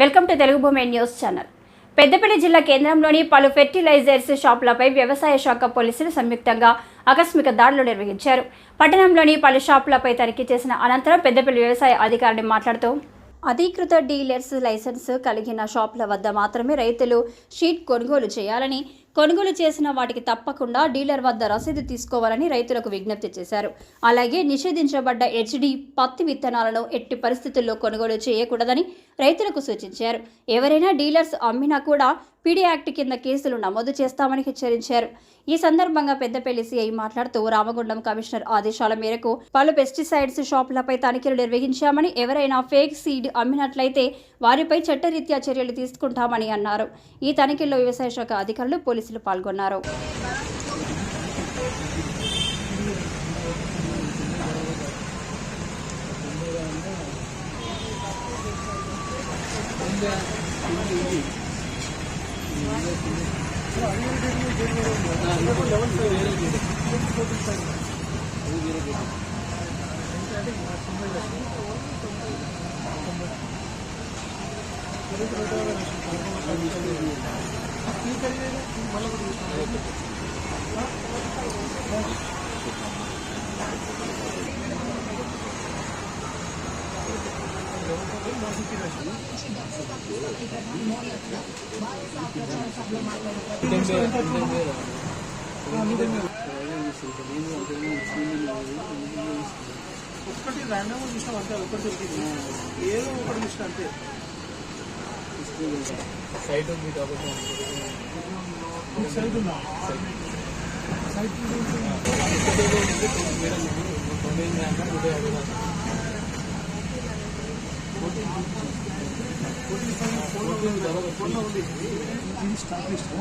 Welcome to Telugu భూమి news channel. Peddapalli జిల్లా కేంద్రంలోని పలు ఫెర్టిలైజర్స్ షాపులపై వ్యవసాయ శాఖ పోలీసులు సంయుక్తంగా ఆకస్మిక దాడులు నిర్వహించారు. పట్టణంలోని పలు షాపులపై తనిఖీ చేసిన అనంతరం పెద్దపల్లి వ్యవసాయ అధికారిని మాట్లాడుతూ అధీకృత డీలర్స్ లైసెన్స్ కలిగిన షాపుల వద్ద మాత్రమే రైతులు షీట్ కొనుగోలు చేయాలని కొనుగోలు చేసిన వాటికి తప్పకుండా డీలర్ వద్ద రసీదు తీసుకోవాలని రైతులకు విజ్ఞప్తి చేశారు. అలాగే నిషేధించబడ్డ హెచ్డి పత్తి విత్తనాలను ఎట్టి పరిస్థితుల్లో కొనుగోలు చేయకూడదని రైతులకు సూచించారు. ఎవరైనా డీలర్స్ అమ్మినా కూడా పీడీ యాక్ట్ కింద కేసులు నమోదు చేస్తామని హెచ్చరించారు. ఈ సందర్భంగా పెద్దపల్లి సిఐ మాట్లాడుతూ రామగుండం కమిషనర్ ఆదేశాల మేరకు పలు పెస్టిసైడ్స్ షాపులపై తనిఖీలు నిర్వహించామని ఎవరైనా ఫేక్ సీడ్ అమ్మినట్లయితే వారిపై చట్టరీత్యా చర్యలు తీసుకుంటామని అన్నారు. ఈ తనిఖీల్లో వ్యవసాయ శాఖ అధికారులు పోలీసులు పాల్గొన్నారు. ఒక్కటి ర్యాండమ్ చూసినాం అంతే ఒకటి దొరికింది ఏదో ఒకటి చూసిన అంతే. సైట్ ఉంది కాబట్టి సైట్ ఉందా. సైట్ ఫోన్లో ఉంది? ఇది stock list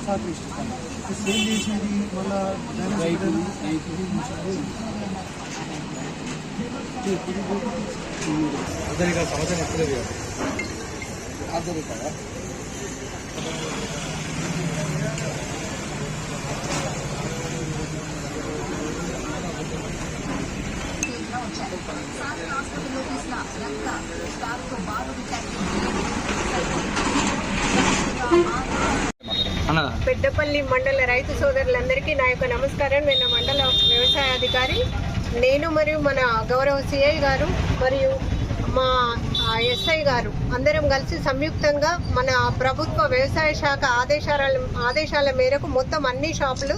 stock list sale చేసేది మళ్ళా అదే ఇక సంవత్సరం ఎక్కలేదు పెద్దపల్లి మండల రైతు సోదరులందరికీ నా యొక్క నమస్కారం. నేను మండల వ్యవసాయ అధికారి నేను మరియు మన గౌరవ సిఐ గారు మరియు మా ఎస్ఐ గారు. అందరం కలిసి సంయుక్తంగా మన ప్రభుత్వ వ్యవసాయ శాఖ ఆదేశాల ఆదేశాల మేరకు మొత్తం అన్ని షాపులు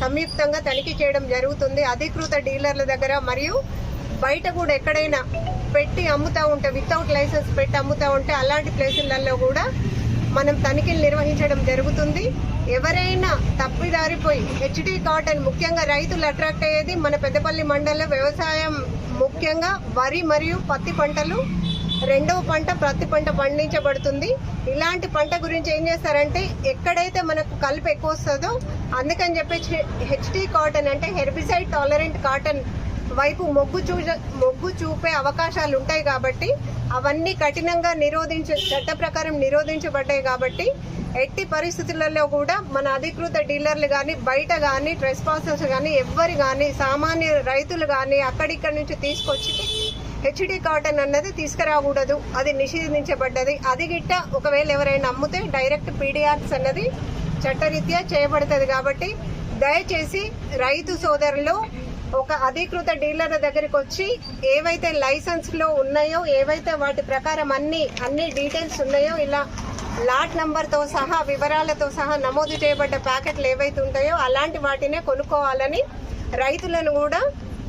సంయుక్తంగా తనిఖీ చేయడం జరుగుతుంది. అధికృత డీలర్ల దగ్గర మరియు బయట కూడా ఎక్కడైనా పెట్టి అమ్ముతా ఉంటే వితౌట్ లైసెన్స్ పెట్టి అమ్ముతా ఉంటే అలాంటి ప్లేసులలో కూడా మనం తనిఖీలు నిర్వహించడం జరుగుతుంది. ఎవరైనా తప్పిదారిపోయి హెచ్డి కాటన్ ముఖ్యంగా రైతులు అట్రాక్ట్ అయ్యేది మన పెద్దపల్లి మండలంలో వ్యవసాయం ముఖ్యంగా వరి మరియు పత్తి పంటలు రెండవ పంట ప్రతి పంట పండించబడుతుంది. ఇలాంటి పంట గురించి ఏం చేస్తారంటే ఎక్కడైతే మనకు కలుపు ఎక్కువ వస్తుందో అందుకని చెప్పేసి హెచ్డి కాటన్ అంటే హెర్బిసైడ్ టాలరెంట్ కాటన్ వైపు మొగ్గు చూ మొగ్గు చూపే అవకాశాలు ఉంటాయి కాబట్టి అవన్నీ కఠినంగా నిరోధించ చట్ట ప్రకారం నిరోధించబడ్డాయి కాబట్టి ఎట్టి పరిస్థితులలో కూడా మన అధికృత డీలర్లు కానీ బయట కానీ ట్రెస్పాసర్స్ కానీ ఎవ్వరు కానీ సామాన్య రైతులు కానీ అక్కడిక్కడి నుంచి తీసుకొచ్చి హెచ్డి కాటన్ అన్నది తీసుకురాకూడదు. అది నిషేధించబడ్డది. అది గిట్ట ఒకవేళ ఎవరైనా అమ్మితే డైరెక్ట్ పీడిఆర్స్ అన్నది చట్టరీత్యా చేయబడుతుంది కాబట్టి దయచేసి రైతు సోదరులు ఒక అధీకృత డీలర్ల దగ్గరికి వచ్చి ఏవైతే లైసెన్స్లో ఉన్నాయో ఏవైతే వాటి ప్రకారం అన్ని అన్ని డీటెయిల్స్ ఉన్నాయో ఇలా లాట్ నంబర్తో సహా వివరాలతో సహా నమోదు చేయబడ్డ ప్యాకెట్లు ఏవైతే ఉంటాయో అలాంటి వాటినే కొనుక్కోవాలని రైతులను కూడా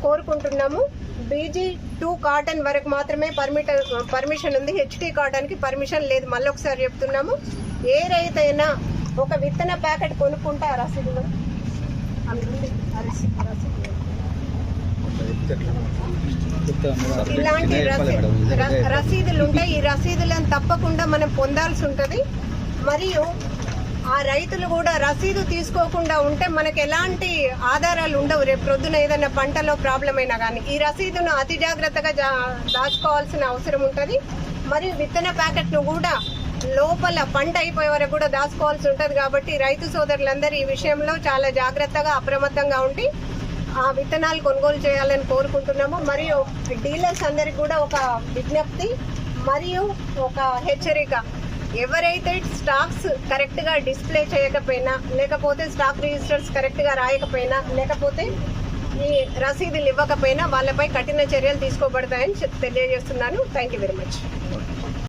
కోరుకుంటున్నాము. బీజీ టూ కాటన్ వరకు మాత్రమే పర్మిట పర్మిషన్ ఉంది. హెచ్టీ కాటన్కి పర్మిషన్ లేదు. మళ్ళీ ఒకసారి చెప్తున్నాము. ఏ రైతైనా ఒక విత్తన ప్యాకెట్ కొనుక్కుంటే ఆ రసీదులో రసీదు ఇలాంటి ర- రసీదులు ఉంటాయి. ఈ రసీదులను తప్పకుండా మనం పొందాల్సి ఉంటుంది. మరియు ఆ రైతులు కూడా రసీదు తీసుకోకుండా ఉంటే మనకు ఎలాంటి ఆధారాలు ఉండవు. రేపు ప్రొద్దున ఏదైనా పంటలో ప్రాబ్లం అయినా కానీ ఈ రసీదును అతి జాగ్రత్తగా దాచుకోవాల్సిన అవసరం ఉంటుంది. మరియు విత్తన ప్యాకెట్ను కూడా లోపల పంట అయిపోయే వరకు కూడా దాచుకోవాల్సి ఉంటుంది కాబట్టి రైతు సోదరులందరూ ఈ విషయంలో చాలా జాగ్రత్తగా అప్రమత్తంగా ఉండి ఆ విత్తనాలు కొనుగోలు చేయాలని కోరుకుంటున్నాము. మరియు డీలర్స్ అందరికి కూడా ఒక విజ్ఞప్తి మరియు ఒక హెచ్చరిక. ఎవరైతే స్టాక్స్ కరెక్ట్గా డిస్ప్లే చేయకపోయినా లేకపోతే స్టాక్ రిజిస్టర్స్ కరెక్ట్గా రాయకపోయినా లేకపోతే ఈ రసీదులు ఇవ్వకపోయినా వాళ్ళపై కఠిన చర్యలు తీసుకోబడతాయని తెలియజేస్తున్నాను. Thank you very much